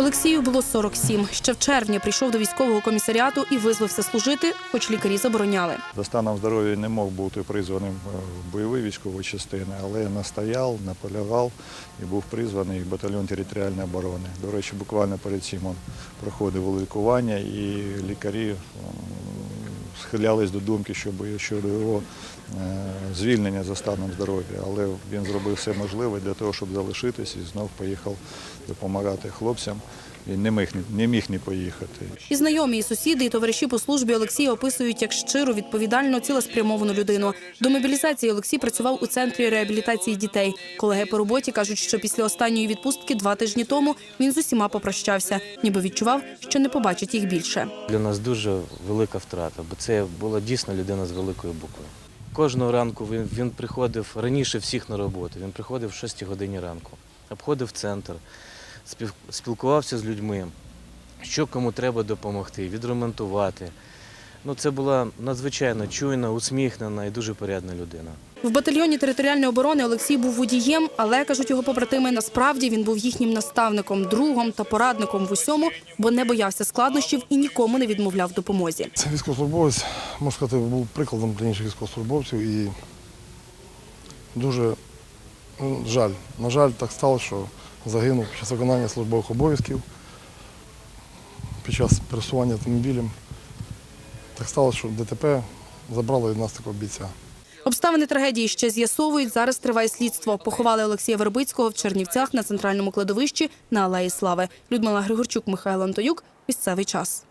Олексію було 47. Ще в червні прийшов до військового комісаріату і визвався служити, хоч лікарі забороняли. За станом здоров'я не мог бути призваним е, в бойові військові частини, але настояв, наполягав і був призваний в батальйон територіальної оборони. До речі, буквально перед цим він проходив лікування і лікарі схилялись до думки, щоб щодо його звільнення за станом здоров'я. Але він зробив все можливе для того, щоб залишитись і знов поїхав допомагати хлопцям. Він не міг, не міг не поїхати. І знайомі, і сусіди, і товариші по службі Олексія описують як щиру, відповідальну, цілеспрямовану людину. До мобілізації Олексій працював у центрі реабілітації дітей. Колеги по роботі кажуть, що після останньої відпустки два тижні тому він з усіма попрощався, ніби відчував, що не побачить їх більше. Для нас дуже велика втрата, бо це була дійсно людина з великої букви. Кожного ранку він, він приходив раніше всіх на роботу. Він приходив в 6 годині ранку, обходив центр, спілкувався з людьми, що кому треба допомогти, відремонтувати. Ну, це була надзвичайно чуйна, усміхнена і дуже порядна людина. В батальйоні територіальної оборони Олексій був водієм, але кажуть його побратими, насправді він був їхнім наставником, другом та порадником в усьому, бо не боявся складнощів і нікому не відмовляв допомозі. Це військовослужбовець, можна сказати, був прикладом для інших військовослужбовців і дуже ну, жаль. На жаль, так сталося, що загинув під час виконання службових обов'язків, під час пересування автомобілем. Так сталося, що ДТП забрало від нас такого бійця. Обставини трагедії ще з'ясовують. Зараз триває слідство. Поховали Олексія Вербицького в Чернівцях на центральному кладовищі на Алеї Слави. Людмила Григорчук, Михайло Антоюк. Місцевий час.